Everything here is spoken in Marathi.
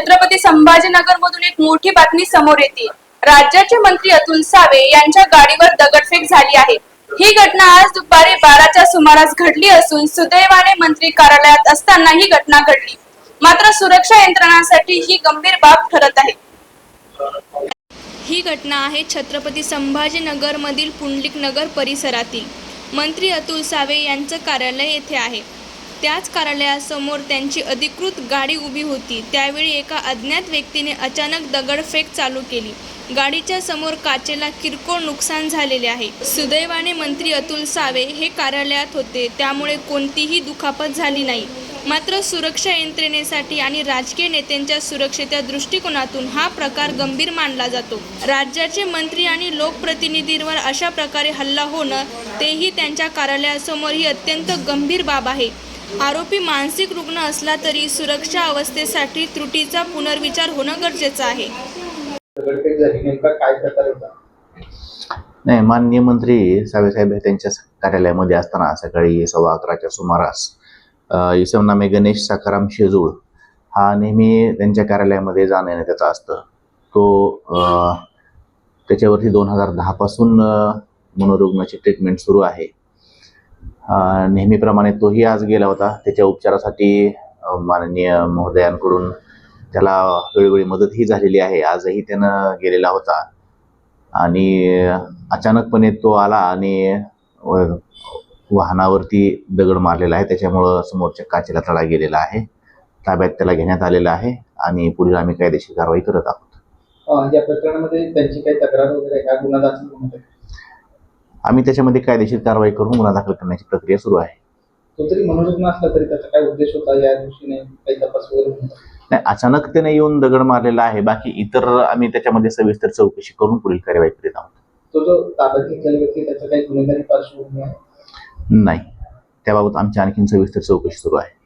छत्रपती संभाजीनगर मधून एक मोठी बातमी समोर येते. राज्याचे मंत्री अतुल सावे यांच्या गाडीवर दगडफेक झाली आहे. ही घटना आज दुपारी बाराच्या सुमारास घडली असून सुदैवाने मंत्री कार्यालयात असताना ही घटना घडली. मात्र सुरक्षा यंत्रणांसाठी ही गंभीर बाब ठरत आहे. ही घटना आहे छत्रपती संभाजीनगर मधील पुंडलिक नगर परिसरातील. मंत्री अतुल सावे यांचं कार्यालय येथे आहे. त्याच कार्यालयासमोर त्यांची अधिकृत गाडी उभी होती. त्यावेळी एका अज्ञात व्यक्तीने अचानक दगडफेक चालू केली. गाडीच्या समोर काचेला किरकोळ नुकसान झालेले आहे. सुदैवाने मंत्री अतुल सावे हे कार्यालयात होते. त्यामुळे कोणतीही दुखापत झाली नाही. मात्र सुरक्षा यंत्रणेसाठी आणि राजकीय नेत्यांच्या सुरक्षेच्या दृष्टिकोनातून हा प्रकार गंभीर मानला जातो. राज्याचे मंत्री आणि लोकप्रतिनिधींवर अशा प्रकारे हल्ला होणं तेही त्यांच्या कार्यालयासमोर ही अत्यंत गंभीर बाब आहे. आरोपी मानसिक रुग्ण असला तरी सुरक्षा अवस्थेसाठी त्रुटीचा पुनर्विचार होणं गरजेचं आहे. नाही माननीय मंत्री साहेब त्यांच्या कार्यालयामध्ये असताना सकाळी सव्वा अकराच्या सुमारास इसम नामे गणेश सखाराम शेजूळ हा नेहमी त्यांच्या कार्यालयामध्ये जाणं येणं त्याचं असतं. तो अ, त्याच्यावरती दोन हजार दहापासून मनोरुग्णाची ट्रीटमेंट सुरू आहे. नेहमीप्रमाणे तोही आज गेला होता. त्याच्या उपचारासाठी माननीय महोदयांकडून त्याला वेळोवेळी मदतही झालेली आहे. आजही त्यानं गेलेला होता. आणि अचानकपणे तो आला आणि वाहनावरती दगड मारलेला आहे. त्याच्यामुळं समोरच्या काचेला तडा गेलेला आहे. ताब्यात त्याला घेण्यात आलेला आहे आणि पुढील आम्ही कायदेशीर कारवाई करत आहोत. या प्रकरणामध्ये त्यांची काही तक्रार वगैरे गुन्हा दाखल आम्ही त्याच्यामध्ये कायदेशीर कारवाई करून गुन्हा दाखल करण्याची प्रक्रिया सुरू आहे. तो जरी मनोरुग्ण असला तरी त्याचा काय उद्देश होता? या दृष्टीने काही तपास वगैरे होता नाही अचानक त्याने येऊन दगड मारलेला आहे. बाकी इतर आम्ही त्याच्यामध्ये सविस्तर चौकशी करून पुढील कार्यवाही करीत आहोत. तो जो ताब्यात घेतलेला व्यक्ती त्याचा काही गुन्हेगारी पार्श्वभूमी आहे? नाही. त्याबाबत आमची आणखीन सविस्तर चौकशी सुरू आहे.